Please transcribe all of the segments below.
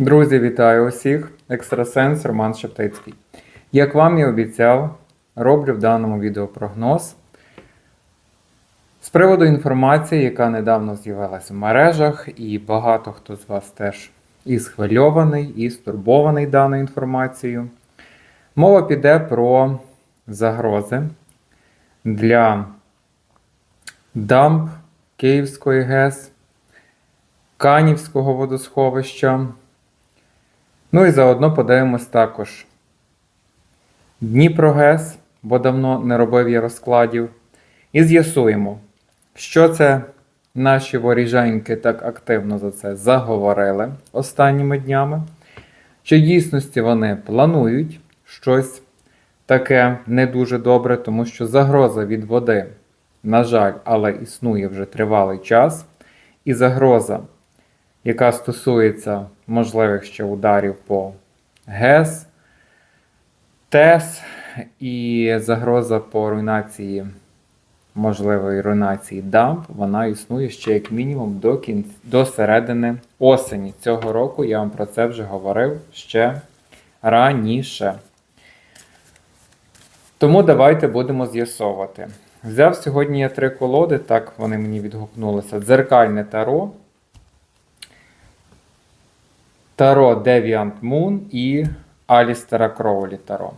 Друзі, вітаю усіх! Екстрасенс Роман Шептицький. Як вам і обіцяв, роблю в даному відео прогноз з приводу інформації, яка недавно з'явилася в мережах, і багато хто з вас теж і схвильований, і стурбований даною інформацією. Мова піде про загрози для дамб Київської ГЕС, Канівського водосховища. Ну і заодно подивимось також Дніпрогес, бо давно не робив я розкладів. І з'ясуємо, що це наші воріженьки так активно за це заговорили останніми днями. Чи дійсності вони планують щось таке не дуже добре, тому що загроза від води, на жаль, але існує вже тривалий час. І загроза, яка стосується можливих ще ударів по ГЕС, ТЕС і загроза по руйнації, можливої руйнації дамб, вона існує ще як мінімум до, кінць, до середини осені цього року. Я вам про це вже говорив ще раніше. Тому давайте будемо з'ясовувати. Взяв сьогодні я три колоди, так вони мені відгукнулися. Дзеркальне таро, Таро Deviant Moon і Алістера Кроулі Таро.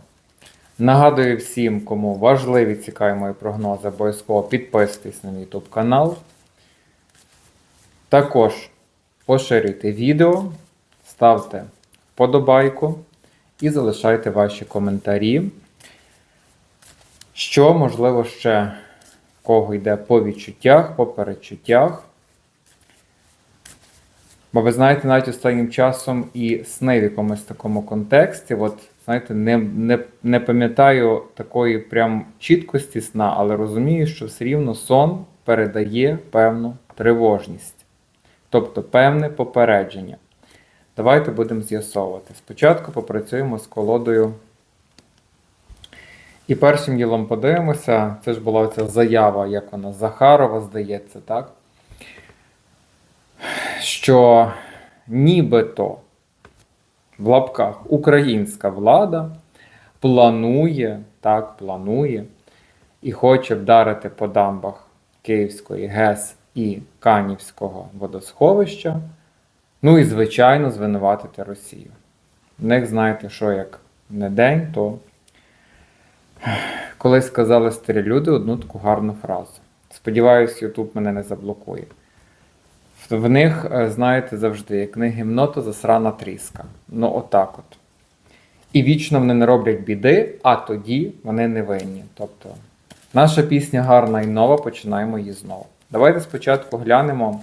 Нагадую всім, кому важливі цікаві мої прогнози, обов'язково підписуйтесь на мій YouTube канал. Також поширюйте відео, ставте вподобайку і залишайте ваші коментарі. Що, можливо, ще кого йде по відчуттях, по перечуттях. Бо ви знаєте, навіть останнім часом і сни в якомусь такому контексті, от, знаєте, не, не, не пам'ятаю такої прям чіткості сна, але розумію, що все рівно сон передає певну тривожність, тобто певне попередження. Давайте будемо з'ясовувати. Спочатку попрацюємо з колодою. І першим ділом подивимося, це ж була ця заява, як вона Захарова, здається, так? Що нібито в лапках українська влада планує, так, планує і хоче вдарити по дамбах Київської ГЕС і Канівського водосховища. Ну і, звичайно, звинуватити Росію. В них, знаєте, що як не день, то Колись сказали старі люди одну таку гарну фразу. Сподіваюсь, Ютуб мене не заблокує. В- В них, е, знаєте, завжди, як не гімно, то засрана тріска. Ну, отак от. І вічно вони не роблять біди, а тоді вони не винні. Тобто, наша пісня гарна і нова, починаємо її знову. Давайте спочатку глянемо,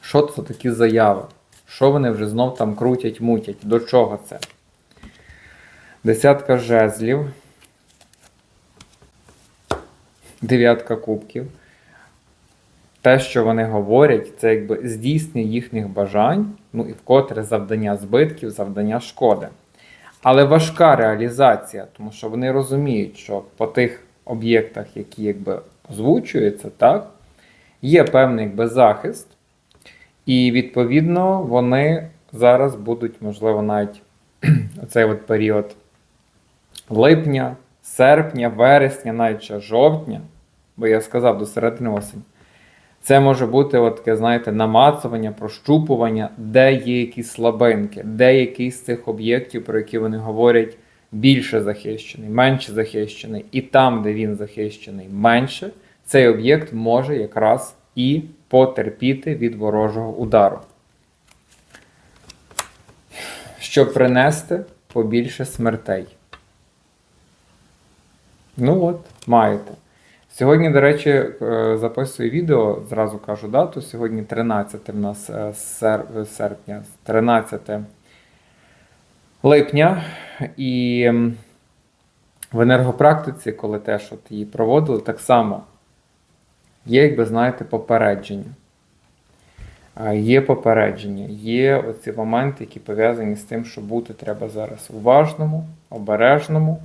що це такі заяви. Що вони вже знов там крутять, мутять, до чого це? Десятка жезлів. Дев'ятка кубків. Те, що вони говорять, це якби здійснення їхніх бажань, ну і вкотре завдання збитків, завдання шкоди. Але важка реалізація, тому що вони розуміють, що по тих об'єктах, які якби озвучуються, так, є певний якби, захист, і відповідно вони зараз будуть, можливо, навіть оцей от період липня, серпня, вересня, навіть жовтня, бо я сказав до середини осені. Це може бути таке, знаєте, намацування, прощупування, де є якісь слабинки, де якийсь з цих об'єктів, про які вони говорять, більше захищений, менше захищений. І там, де він захищений менше, цей об'єкт може якраз і потерпіти від ворожого удару. Щоб принести побільше смертей. Ну от, маєте. Сьогодні, до речі, е, записую відео, зразу кажу дату. Сьогодні 13 в нас е, сер- серпня, 13 липня. І в енергопрактиці, коли теж от її проводили, так само є, якби знаєте, попередження. Є попередження, є оці моменти, які пов'язані з тим, що бути треба зараз уважному, обережному.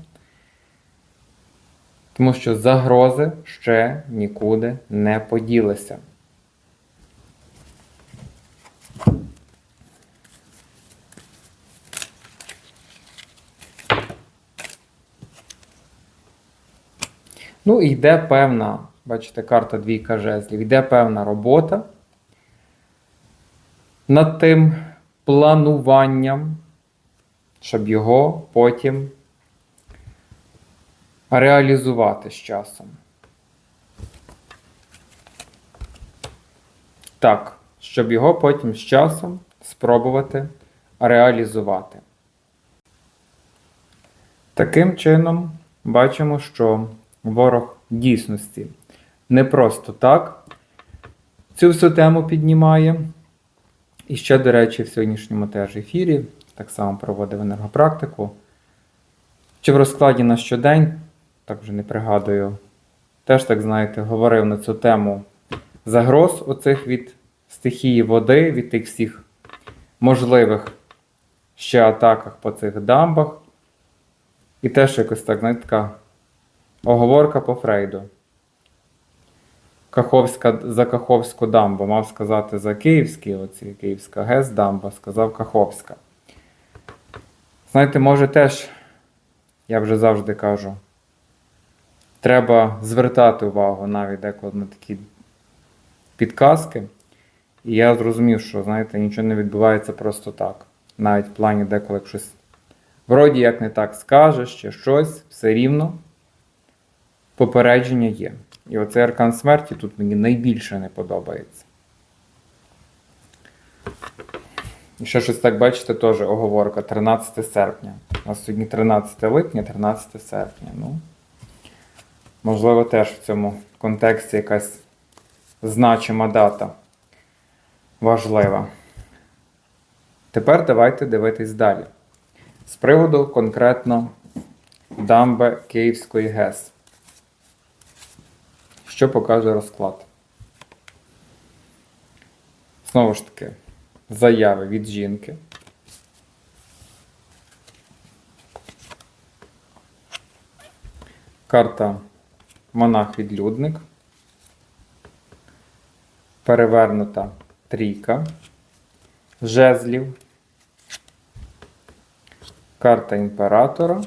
Тому що загрози ще нікуди не поділися. Ну, і йде певна, бачите, карта двійка жезлів, йде певна робота над тим плануванням, щоб його потім реалізувати з часом. Так, щоб його потім з часом спробувати реалізувати. Таким чином, бачимо, що ворог дійсності не просто так цю всю тему піднімає. І ще, до речі, в сьогоднішньому теж ефірі так само проводив енергопрактику. Чи в розкладі на щодень, так вже не пригадую, теж, так знаєте, говорив на цю тему загроз оцих від стихії води, від тих всіх можливих ще атаках по цих дамбах. І теж якось так, знаєте, така оговорка по Фрейду. Каховська за Каховську дамбу, мав сказати за Київський, оці Київська ГЕС дамба, сказав Каховська. Знаєте, може теж, я вже завжди кажу, треба звертати увагу навіть деколи на такі підказки. І я зрозумів, що, знаєте, нічого не відбувається просто так. Навіть в плані деколи щось вроді як не так скажеш, чи щось, все рівно попередження є. І оцей аркан смерті тут мені найбільше не подобається. І ще щось так бачите, теж оговорка 13 серпня. У нас сьогодні 13 липня, 13 серпня. Ну, можливо, теж в цьому контексті якась значима дата важлива. Тепер давайте дивитись далі. З приводу конкретно дамби Київської ГЕС. Що показує розклад? Знову ж таки, заяви від жінки. Карта монах-відлюдник. Перевернута трійка. Жезлів. Карта імператора.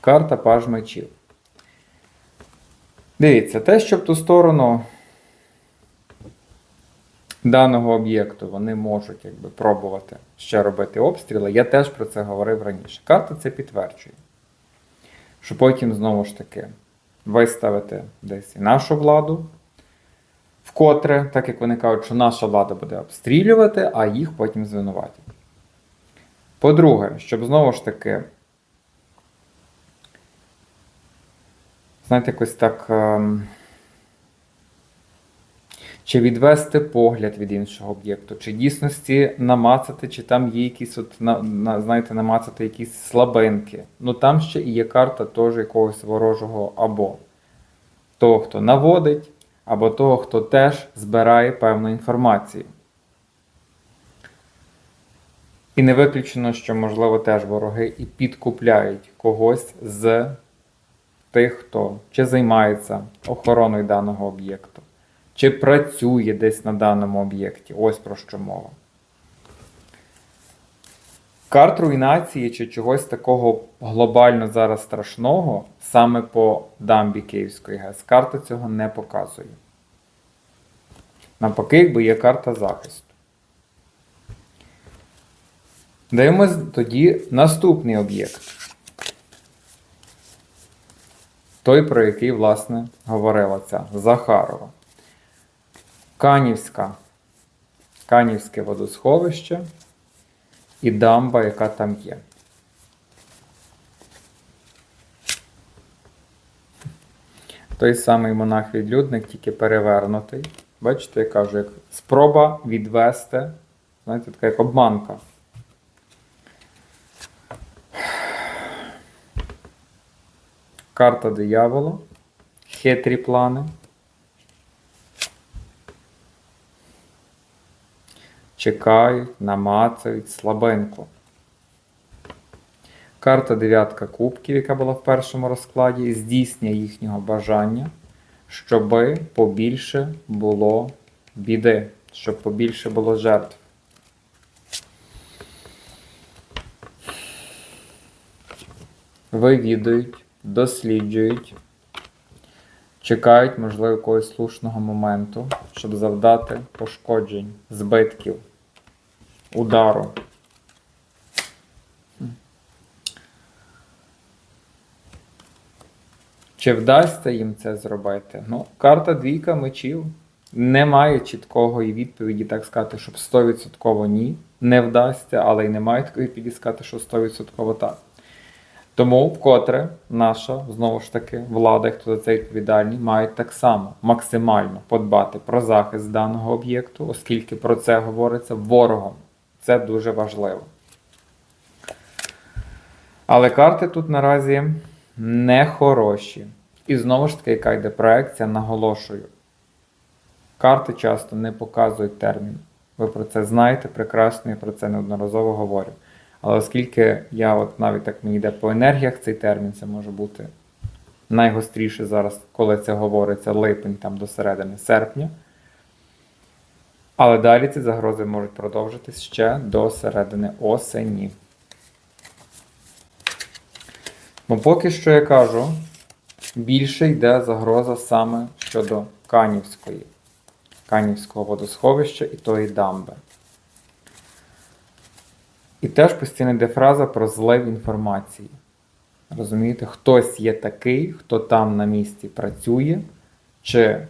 Карта паж мечів. Дивіться, те, що в ту сторону даного об'єкту вони можуть якби, пробувати ще робити обстріли, я теж про це говорив раніше. Карта це підтверджує. Що потім знову ж таки виставити десь і нашу владу, вкотре, так як вони кажуть, що наша влада буде обстрілювати, а їх потім звинуватять. По-друге, щоб знову ж таки знаєте, якось так. ем, Чи відвести погляд від іншого об'єкту, чи дійсності намацати, чи там є якісь, от, на, на, знаєте, намацати якісь слабинки. Ну там ще і є карта теж якогось ворожого або того, хто наводить, або того, хто теж збирає певну інформацію. І не виключено, що, можливо, теж вороги і підкупляють когось з тих, хто чи займається охороною даного об'єкту, чи працює десь на даному об'єкті. Ось про що мова. Карт руйнації чи чогось такого глобально зараз страшного саме по дамбі Київської ГЕС. Карта цього не показує. Навпаки, якби є карта захисту. Дивимось тоді наступний об'єкт. Той, про який, власне, говорила ця Захарова. Канівська. Канівське водосховище і дамба, яка там є. Той самий монах-відлюдник, тільки перевернутий. Бачите, я кажу, як спроба відвести, знаєте, така як обманка. Карта диявола. Хитрі плани. Чекають, намацають слабенько. Карта дев'ятка кубків, яка була в першому розкладі, здійснює їхнього бажання, щоби побільше було біди, щоб побільше було жертв. Вивідують досліджують, чекають, можливо, якогось слушного моменту, щоб завдати пошкоджень, збитків, удару. Чи вдасться їм це зробити? Ну, карта двійка мечів. Немає чіткої відповіді, так сказати, щоб 100% ні, не вдасться, але й немає такої відповіді сказати, що 100% так. Тому вкотре наша, знову ж таки, влада, хто за це відповідальний, мають так само максимально подбати про захист даного об'єкту, оскільки про це говориться ворогом. Це дуже важливо. Але карти тут наразі не хороші. І знову ж таки, яка йде проекція, наголошую. Карти часто не показують термін. Ви про це знаєте прекрасно, я про це неодноразово говорю. Але оскільки я, от навіть так мені йде по енергіях цей термін, це може бути найгостріше зараз, коли це говориться, липень там до середини серпня. Але далі ці загрози можуть продовжитись ще до середини осені. Бо поки що я кажу, більше йде загроза саме щодо Канівської, Канівського водосховища і тої дамби. І теж постійно йде фраза про злив інформації. Розумієте, хтось є такий, хто там на місці працює, чи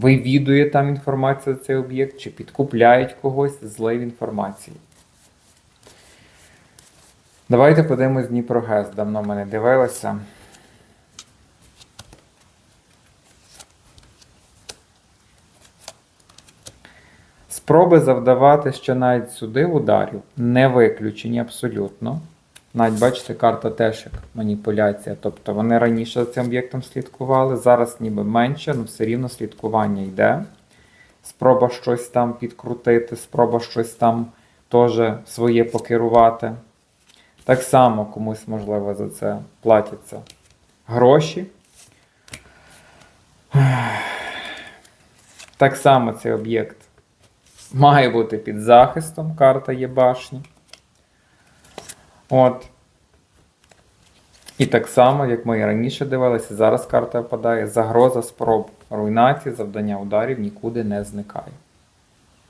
вивідує там інформацію за цей об'єкт, чи підкупляють когось злив інформації. Давайте подивимось Дніпрогес. Давно ми не дивилися. Спроби завдавати ще навіть сюди ударів не виключені абсолютно. Навіть бачите, карта теж як маніпуляція. Тобто вони раніше за цим об'єктом слідкували, зараз ніби менше, але все рівно слідкування йде. Спроба щось там підкрутити, спроба щось там теж своє покерувати. Так само комусь, можливо, за це платяться гроші. Так само цей об'єкт має бути під захистом, карта є башні. От. І так само, як ми і раніше дивилися, зараз карта випадає, загроза спроб руйнації, завдання ударів нікуди не зникає.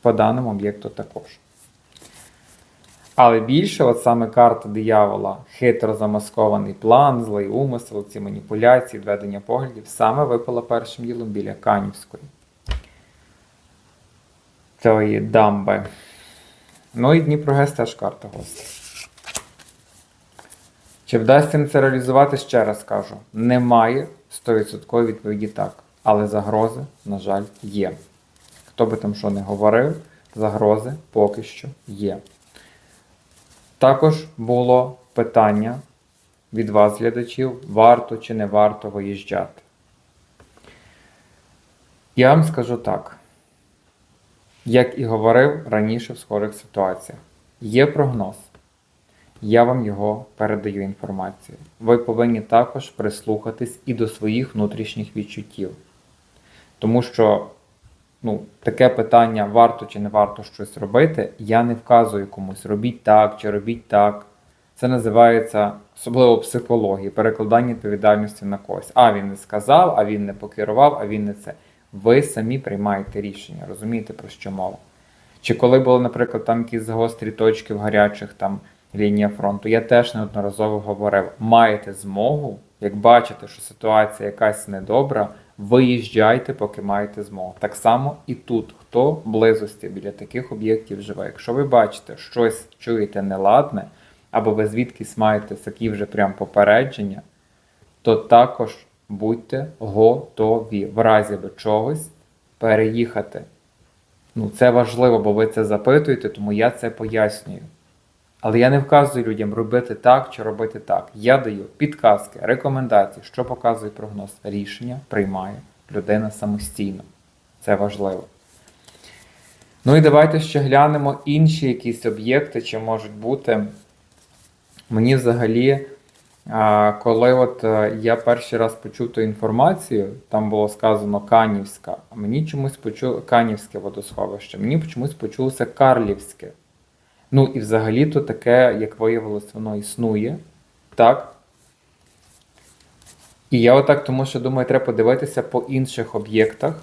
По даному об'єкту також. Але більше, от саме карта диявола, хитро замаскований план, злий умисел, ці маніпуляції, введення поглядів, саме випала першим ділом біля Канівської. Тої дамби. Ну і Дніпрогес теж карта гостя. Чи вдасться їм це реалізувати, ще раз кажу. Немає 100% відповіді так. Але загрози, на жаль, є. Хто би там що не говорив, загрози поки що є. Також було питання від вас, глядачів, варто чи не варто виїжджати. Я вам скажу так. Як і говорив раніше в схожих ситуаціях, є прогноз. Я вам його передаю інформацію. Ви повинні також прислухатись і до своїх внутрішніх відчуттів. Тому що ну, таке питання, варто чи не варто щось робити, я не вказую комусь, робіть так чи робіть так. Це називається особливо психології, перекладання відповідальності на когось. А він не сказав, а він не покерував, а він не це. Ви самі приймаєте рішення, розумієте, про що мова? Чи коли були, наприклад, там якісь загострі точки в гарячих там лінія фронту, я теж неодноразово говорив: маєте змогу, як бачите, що ситуація якась недобра, виїжджайте, поки маєте змогу. Так само і тут, хто в близості біля таких об'єктів живе. Якщо ви бачите, щось чуєте неладне, або ви звідкись маєте такі вже прям попередження, то також будьте готові в разі до чогось переїхати. Ну, це важливо, бо ви це запитуєте, тому я це пояснюю. Але я не вказую людям робити так чи робити так. Я даю підказки, рекомендації, що показує прогноз. Рішення приймає людина самостійно. Це важливо. Ну і давайте ще глянемо інші якісь об'єкти, чи можуть бути. Мені взагалі, коли от е, я перший раз почув ту інформацію, там було сказано Канівська, а мені чомусь почуло Канівське водосховище, мені чомусь почулося Карлівське. Ну і взагалі-то таке, як виявилось, воно існує. Так. І я отак, тому що думаю, треба подивитися по інших об'єктах,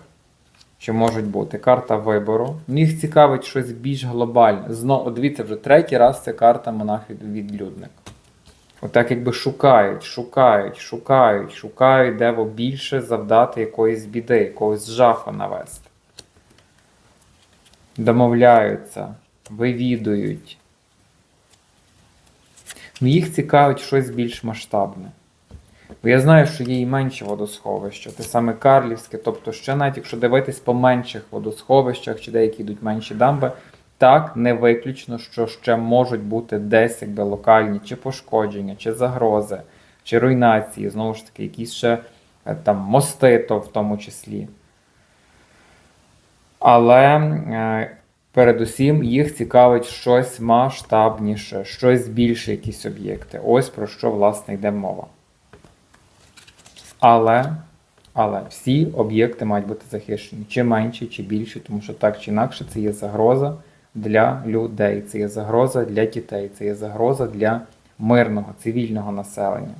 що можуть бути. Карта вибору. Ну, Їх цікавить щось більш глобальне. Знову, дивіться, вже третій раз це карта монах відлюдник. Отак якби шукають, шукають, шукають, шукають, де більше завдати якоїсь біди, якогось жаху навести. Домовляються, вивідують. Ну, їх цікавить щось більш масштабне. Бо я знаю, що є і менші водосховища, те саме Карлівське, тобто ще навіть якщо дивитись по менших водосховищах чи деякі йдуть менші дамби, так не виключно, що ще можуть бути десь якби локальні чи пошкодження, чи загрози, чи руйнації, знову ж таки, якісь ще е, там мости, то в тому числі. Але е, передусім їх цікавить щось масштабніше, щось більше, якісь об'єкти. Ось про що власне йде мова. Але, але всі об'єкти мають бути захищені, чи менші, чи більші, тому що так чи інакше це є загроза для людей, це є загроза для дітей, це є загроза для мирного, цивільного населення.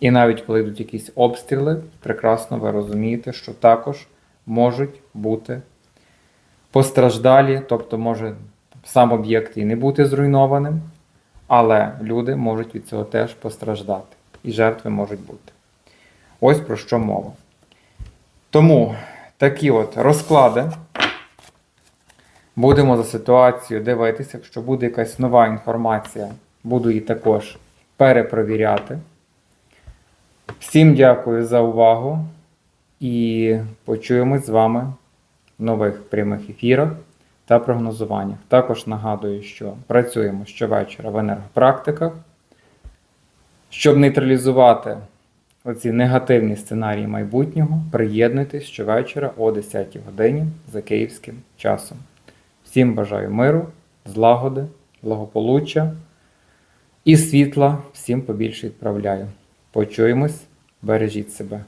І навіть коли йдуть якісь обстріли, прекрасно ви розумієте, що також можуть бути постраждалі, тобто може сам об'єкт і не бути зруйнованим, але люди можуть від цього теж постраждати, і жертви можуть бути. Ось про що мова. Тому такі от розклади. Будемо за ситуацією дивитися. Якщо буде якась нова інформація, буду її також перепровіряти. Всім дякую за увагу і почуємось з вами нових прямих ефірах та прогнозуваннях. Також нагадую, що працюємо щовечора в енергопрактиках, щоб нейтралізувати оці негативні сценарії майбутнього, приєднуйтесь щовечора о 10 годині за київським часом. Всім бажаю миру, злагоди, благополуччя і світла всім побільше відправляю. Почуємось, бережіть себе.